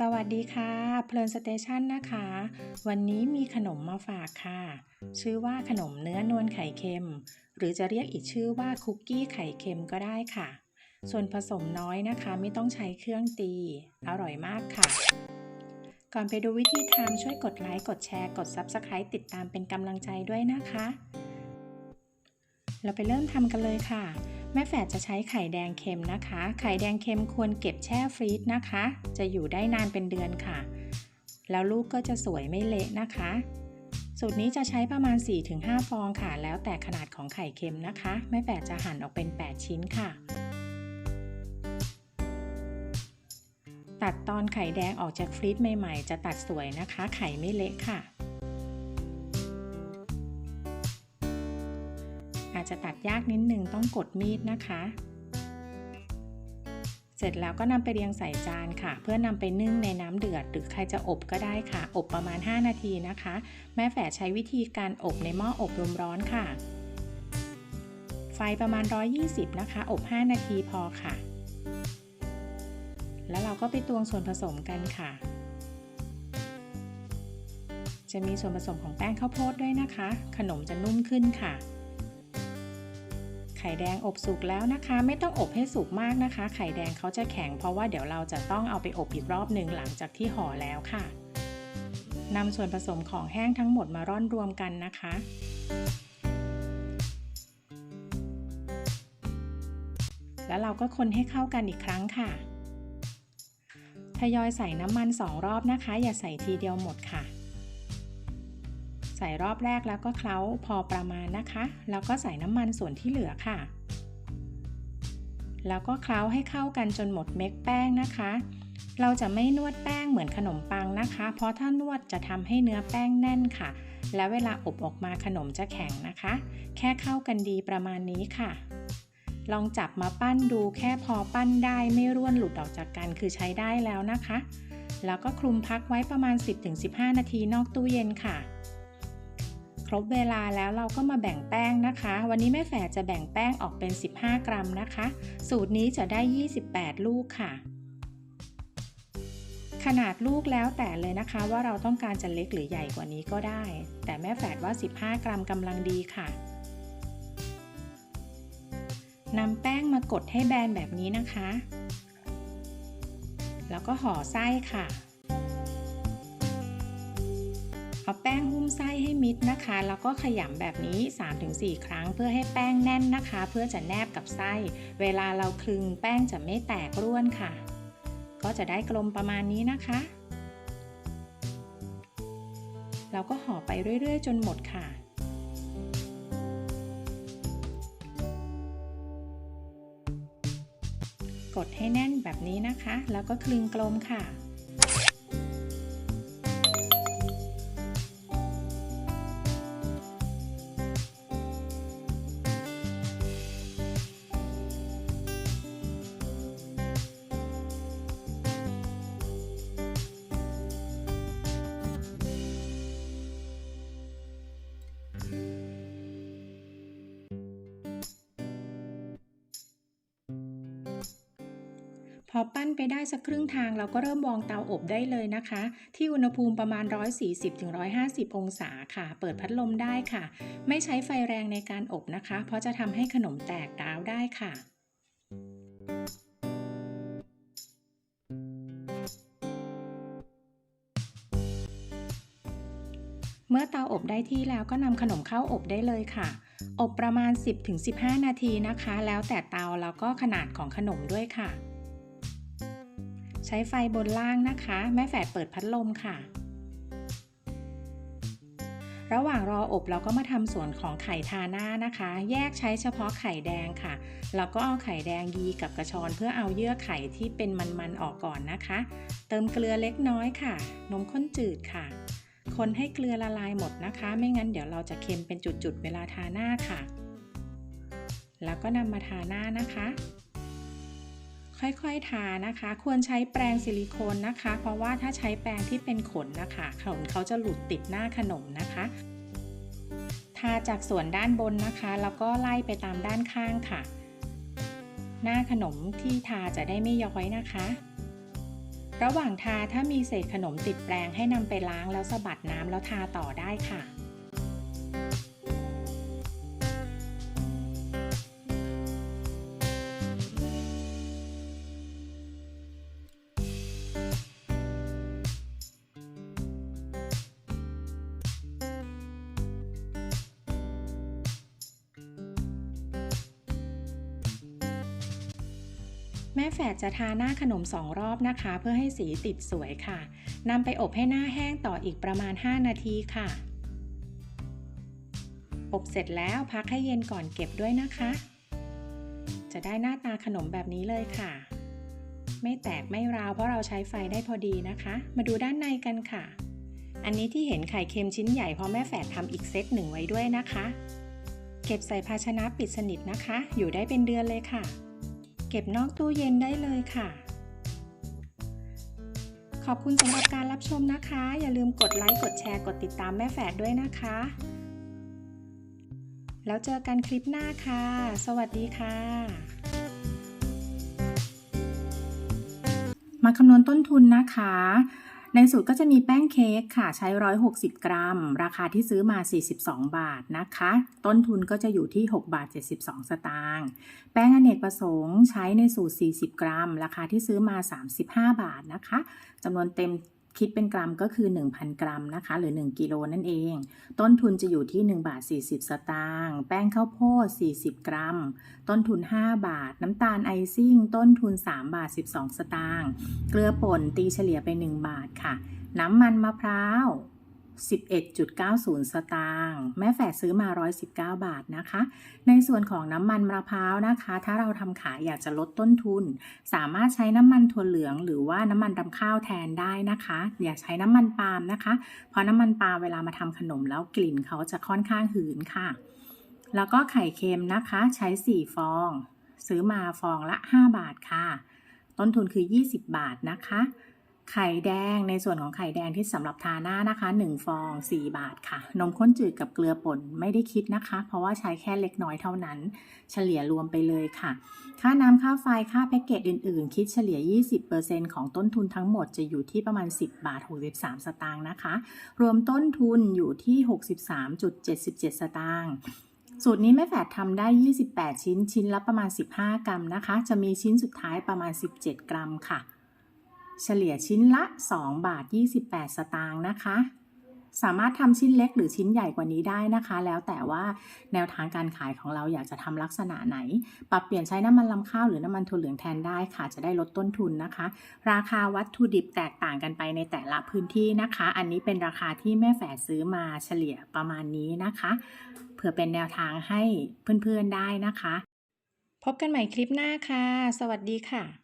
สวัสดีค่ะ เพลินสเตชันนะคะ วันนี้มีขนมมาฝากค่ะ ชื่อว่าขนมเนื้อนวลไข่เค็ม หรือจะเรียกอีกชื่อว่าคุกกี้ไข่เค็มก็ได้ค่ะ ส่วนผสมน้อยนะคะ ไม่ต้องใช้เครื่องตี อร่อยมากค่ะ ก่อนไปดูวิธีทำช่วยกดไลค์กดแชร์กด Subscribe ติดตามเป็นกำลังใจด้วยนะคะ เราไปเริ่มทำกันเลยค่ะ แม่แฝดจะใช้ไข่แดงเค็มนะคะ ไข่แดงเค็มควรเก็บแช่ฟรีซนะคะ จะอยู่ได้นานเป็นเดือนค่ะ แล้วลูกก็จะสวยไม่เละนะคะ สูตรนี้จะใช้ประมาณ 4-5 ฟองค่ะ แล้วแต่ขนาดของไข่เค็มนะคะ แม่แฝดจะหั่นออกเป็น 8 ชิ้นค่ะตัดตอนไข่แดงออกจากฟรีซใหม่ ๆ จะตัดสวยนะคะ ไข่ไม่เละค่ะ จจะตัดยากนิดนึงต้องกดมีดนะคะ เสร็จแล้วก็นำไปเรียงใส่จานค่ะ เพื่อนำไปนึ่งในน้ำเดือด หรือใครจะอบก็ได้ค่ะ อบประมาณ 5 นาทีนะคะ แม่แฝดใช้วิธีการอบในหม้ออบลมร้อนค่ะ ไฟประมาณ 120 นะคะ อบ 5 นาทีพอค่ะ แล้วเราก็ไปตวงส่วนผสมกันค่ะจะมีส่วนผสมของแป้งข้าวโพดด้วยนะคะ ขนมจะนุ่มขึ้นค่ะ ข่แดงอบสุกแล้วนะคะ ไม่ต้องอบให้สุกมากนะคะ ไข่แดงเขาจะแข็งเพราะว่าเดี๋ยวเราจะต้องเอาไปอบอีกรอบหนึ่งหลังจากที่ห่อแล้วค่ะนำส่วนผสมของแห้งทั้งหมดมาร่อนรวมกันนะคะ แล้วเราก็คนให้เข้ากันอีกครั้งค่ะ ทยอยใส่น้ำมันสองรอบนะคะ อย่าใส่ทีเดียวหมดค่ะ ใส่รอบแรกแล้วก็เคล้าพอประมาณนะคะ แล้วก็ใส่น้ำมันส่วนที่เหลือค่ะ แล้วก็เคล้าให้เข้ากันจนหมดเม็ดแป้งนะคะ เราจะไม่นวดแป้งเหมือนขนมปังนะคะ เพราะถ้านวดจะทำให้เนื้อแป้งแน่นค่ะ แล้วเวลาอบออกมาขนมจะแข็งนะคะ แค่เข้ากันดีประมาณนี้ค่ะ ลองจับมาปั้นดูแค่พอปั้นได้ไม่ร่วนหลุดออกจากกันคือใช้ได้แล้วนะคะแล้วก็คลุมพักไว้ประมาณ 10-15 นาทีนอกตู้เย็นค่ะ ครบเวลาแล้วเราก็มาแบ่งแป้งนะคะ วันนี้แม่แฝดจะแบ่งแป้งออกเป็น 15 กรัมนะคะ สูตรนี้จะได้ 28 ลูกค่ะ ขนาดลูกแล้วแต่เลยนะคะ ว่าเราต้องการจะเล็กหรือใหญ่กว่านี้ก็ได้ แต่แม่แฝดว่า 15 กรัมกำลังดีค่ะนำแป้งมากดให้แบนแบบนี้นะคะ แล้วก็ห่อไส้ค่ะ มิดนะคะ แล้วก็ขยำแบบนี้ 3-4 ครั้งเพื่อให้แป้งแน่นนะคะ เพื่อจะแนบกับไส้ เวลาเราคลึงแป้งจะไม่แตกร่วนค่ะ ก็จะได้กลมประมาณนี้นะคะ เราก็ห่อไปเรื่อยๆ จนหมดค่ะกดให้แน่นแบบนี้นะคะ แล้วก็คลึงกลมค่ะ พอปั้นไปได้สักครึ่งทางเราก็เริ่มวางเตาอบได้เลยนะคะ ที่อุณหภูมิประมาณ 140-150 องศาค่ะ เปิดพัดลมได้ค่ะ ไม่ใช้ไฟแรงในการอบนะคะ เพราะจะทำให้ขนมแตกร้าวได้ค่ะเมื่อเตาอบได้ที่แล้วก็นำขนมเข้าอบได้เลยค่ะ อบประมาณ 10-15 นาทีนะคะ แล้วแต่เตาแล้วก็ขนาดของขนมด้วยค่ะ ใช้ไฟบนล่างนะคะ แม่แฝดเปิดพัดลมค่ะ ระหว่างรออบเราก็มาทำส่วนของไข่ทาหน้านะคะ แยกใช้เฉพาะไข่แดงค่ะ แล้วก็เอาไข่แดงยีกับกระชอนเพื่อเอาเยื่อไข่ที่เป็นมันๆออกก่อนนะคะ เติมเกลือเล็กน้อยค่ะ นมข้นจืดค่ะคนให้เกลือละลายหมดนะคะ ไม่งั้นเดี๋ยวเราจะเค็มเป็นจุดๆเวลาทาหน้าค่ะ แล้วก็นำมาทาหน้านะคะ ค่อยๆทานะคะ ควรใช้แปรงซิลิโคนนะคะ เพราะว่าถ้าใช้แปรงที่เป็นขนนะคะขนเขาจะหลุดติดหน้าขนมนะคะ ทาจากส่วนด้านบนนะคะ แล้วก็ไล่ไปตามด้านข้างค่ะ หน้าขนมที่ทาจะได้ไม่ย้อยนะคะ ระหว่างทาถ้ามีเศษขนมติดแปรงให้นำไปล้างแล้วสะบัดน้ำแล้วทาต่อได้ค่ะ แม่แฝดจะทาหน้าขนมสองรอบนะคะ เพื่อให้สีติดสวยค่ะนำไปอบให้หน้าแห้งต่ออีกประมาณ 5 นาทีค่ะ อบเสร็จแล้วพักให้เย็นก่อนเก็บด้วยนะคะ จะได้หน้าตาขนมแบบนี้เลยค่ะ ไม่แตกไม่ราวเพราะเราใช้ไฟได้พอดีนะคะ มาดูด้านในกันค่ะ อันนี้ที่เห็นไข่เค็มชิ้นใหญ่เพราะแม่แฝดทำอีกเซตหนึ่งไว้ด้วยนะคะ เก็บใส่ภาชนะปิดสนิทนะคะ อยู่ได้เป็นเดือนเลยค่ะ เก็บนอกตู้เย็นได้เลยค่ะ ขอบคุณสำหรับการรับชมนะคะ อย่าลืมกดไลค์ กดแชร์ กดติดตามแม่แฝดด้วยนะคะ แล้วเจอกันคลิปหน้าค่ะ สวัสดีค่ะ มาคำนวณต้นทุนนะคะ ในสูตรก็จะมีแป้งเค้กค่ะใช้ 160 กรัม ราคาที่ซื้อมา 42 บาทนะคะ ต้นทุนก็จะอยู่ที่ 6 บาท 72 สตางค์แป้งอเนกประสงค์ใช้ในสูตร 40 กรัม ราคาที่ซื้อมา 35 บาทนะคะจำนวนเต็ม คิดเป็นกรัมก็คือ 1,000 กรัมนะคะ หรือ 1 กิโลนั่นเอง ต้นทุนจะอยู่ที่ 1 บาท 40 สตางค์แป้งข้าวโพด 40 กรัม ต้นทุน 5 บาท น้ำตาลไอซิ่ง ต้นทุน 3 บาท 12 สตางค์เกลือป่นตีเฉลี่ยไป 1 บาทค่ะ น้ำมันมะพร้าว 11.90 สตางค์แม่แฝดซื้อมา 119 บาทนะคะ ในส่วนของน้ำมันมะพร้าวนะคะ ถ้าเราทำขายอยากจะลดต้นทุน สามารถใช้น้ำมันถั่วเหลือง หรือว่าน้ำมันรำข้าวแทนได้นะคะ อย่าใช้น้ำมันปาล์มนะคะ เพราะน้ำมันปาล์มเวลามาทำขนมแล้วกลิ่นเขาจะค่อนข้างหืนค่ะ แล้วก็ไข่เค็มนะคะใช้ 4 ฟอง ซื้อมาฟองละ 5 บาทค่ะ ต้นทุนคือ 20 บาทนะคะ ไข่แดงในส่วนของไข่แดงที่สำหรับทาหน้านะคะ 1 ฟอง 4 บาทค่ะ นมข้นจืดกับเกลือป่นไม่ได้คิดนะคะ เพราะว่าใช้แค่เล็กน้อยเท่านั้น เฉลี่ยรวมไปเลยค่ะ ค่าน้ำค่าไฟค่าแพ็กเกจอื่น ๆ คิดเฉลี่ย 20%ของต้นทุนทั้งหมดจะอยู่ที่ประมาณ 10 บาท 63 สตางค์นะคะ รวมต้นทุนอยู่ที่ 63.77 สตางค์สูตรนี้แม่แฝดทำได้ 28 ชิ้นชิ้นละประมาณ 15 กรัมนะคะ จะมีชิ้นสุดท้ายประมาณ 17 กรัมค่ะ เฉลี่ยชิ้นละ 2 บาท 28 สตางค์นะคะ สามารถทำชิ้นเล็กหรือชิ้นใหญ่กว่านี้ได้นะคะ แล้วแต่ว่าแนวทางการขายของเราอยากจะทำลักษณะไหน ปรับเปลี่ยนใช้น้ำมันลำข้าวหรือน้ำมันถั่วเหลืองแทนได้ค่ะ จะได้ลดต้นทุนนะคะ ราคาวัตถุดิบแตกต่างกันไปในแต่ละพื้นที่นะคะ อันนี้เป็นราคาที่แม่แฝดซื้อมาเฉลี่ยประมาณนี้นะคะเพื่อเป็นแนวทางให้เพื่อนๆได้นะคะ พบกันใหม่คลิปหน้าค่ะ สวัสดีค่ะ